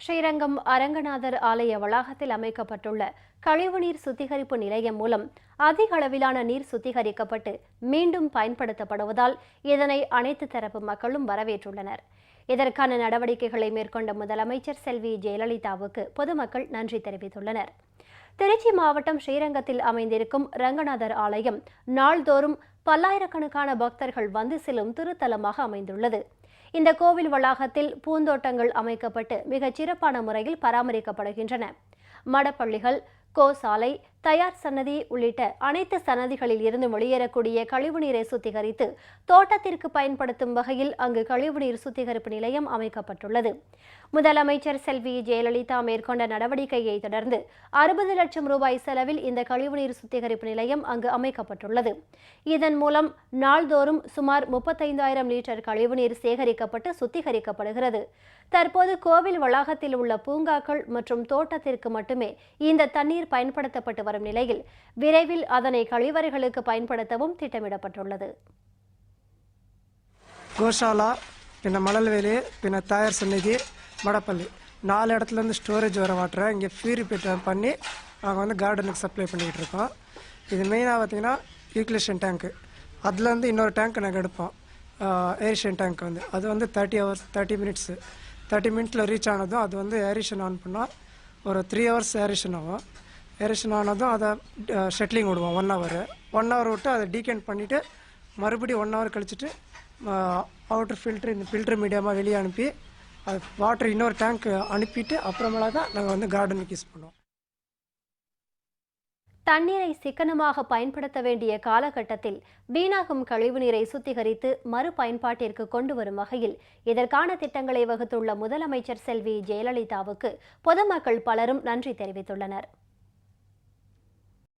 ஸ்ரீரங்கம் அரங்கநாதர் ஆலய வளாகத்தில் அமைக்கப்பட்டுள்ள கழிவுநீர் சுத்திகரிப்பு நிலையம் மூலம் அதிக அளவிலான நீர் சுத்திகரிக்கப்பட்டு மீண்டும் பயன்படுத்தப்படுவதால் இதனை அனைத்து தரப்பு மக்களும் வரவேற்றுள்ளனர். இதற்கான நடவடிக்கைகளை மேற்கொண்ட முதலமைச்சர் செல்வி ஜெயலலிதாவுக்கு பொதுமக்கள் நன்றி தெரிவித்துள்ளனர். திருச்சி மாவட்டம் ஸ்ரீரங்கத்தில் அமைந்திருக்கும் ரங்கநாதர் ஆலயம் நாள்தோறும் பல்லாயிரக்கணக்கான பக்தர்கள் வந்து செல்லும் திருத்தலமாக அமைந்துள்ளது. இந்த கோவில் வளாகத்தில் பூந்தோட்டங்கள் அமைக்கப்பட்டு மிகச் சிறப்பான முறையில் பராமரிக்கப்படுகின்றன. மடப்பள்ளிகள் கோசாலை தயார் சன்னதி உள்ளிட்ட அனைத்து சன்னதிகளில் இருந்து வெளியேறக்கூடிய கழிவுநீரை சுத்திகரித்து தோட்டத்திற்கு பயன்படுத்தும் வகையில் அங்கு கழிவுநீர் சுத்திகரிப்பு நிலையம் அமைக்கப்பட்டுள்ளது. முதலமைச்சர் செல்வி ஜெயலலிதா மேற்கொண்ட நடவடிக்கையை தொடர்ந்து அறுபது லட்சம் ரூபாய் செலவில் இந்த கழிவுநீர் சுத்திகரிப்பு நிலையம் அங்கு அமைக்கப்பட்டுள்ளது. இதன் மூலம் நாள்தோறும் சுமார் முப்பத்தைந்தாயிரம் லிட்டர் கழிவுநீர் சேகரிக்கப்பட்டு சுத்திகரிக்கப்படுகிறது. தற்போது கோவில் வளாகத்தில் உள்ள பூங்காக்கள் மற்றும் தோட்டத்திற்கு மட்டுமே இந்த தண்ணீர் பயன்படுத்தப்பட்டு வரும் நிலையில் விரைவில் அதனை கழிவறைகளுக்கு பயன்படுத்தவும் திட்டமிடப்பட்டுள்ளது. கோஷாலா பின்ன மணல்வேலி பின்ன தாயார் சந்நிதி மடப்பள்ளி. நாலு இடத்துலேருந்து ஸ்டோரேஜ் வர வாட்டரை இங்கே பியூரிஃபைட் பண்ணி நாங்கள் வந்து கார்டனுக்கு சப்ளை பண்ணிக்கிட்டு இருக்கோம். இது மெயினாக பார்த்தீங்கன்னா யூக்லேஷன் டேங்க்கு அதுலேருந்து இன்னொரு டேங்க் நாங்கள் எடுப்போம். ஏரிஷன் டேங்க் வந்து. அது வந்து thirty hours thirty minutes thirty மினிட்ஸில் ரீச் ஆனதும் அது வந்து ஏரிஷன் ஆன் பண்ணால் ஒரு த்ரீ ஹவர்ஸ் ஏரிஷன் ஆகும். எரேஷன் ஆனதும் அதை ஷெட்லிங் விடுவோம் ஒன் ஹவர் ஒன் ஹவர் விட்டு அதை டீகேண்ட் பண்ணிவிட்டு மறுபடியும் ஒன் ஹவர் கழிச்சிட்டு அவுட்டர் ஃபில்ட்ரு இந்த ஃபில்ட்ரு மீடியமாக வெளியே அனுப்பி அது வாட்டர் இன்னொரு டேங்க் அனுப்பிட்டு அப்புறமேல தான் நாங்கள் வந்து கார்டனுக்கு யூஸ் பண்ணுவோம். தண்ணீரை சிக்கனமாக பயன்படுத்த வேண்டிய காலகட்டத்தில் வீணாகும் கழிவுநீரை சுத்திகரித்து மறுபயன்பாட்டிற்கு கொண்டு வரும் வகையில் இதற்கான திட்டங்களை வகுத்துள்ள முதலமைச்சர் செல்வி ஜெயலலிதாவுக்கு பொதுமக்கள் பலரும் நன்றி தெரிவித்துள்ளனர்.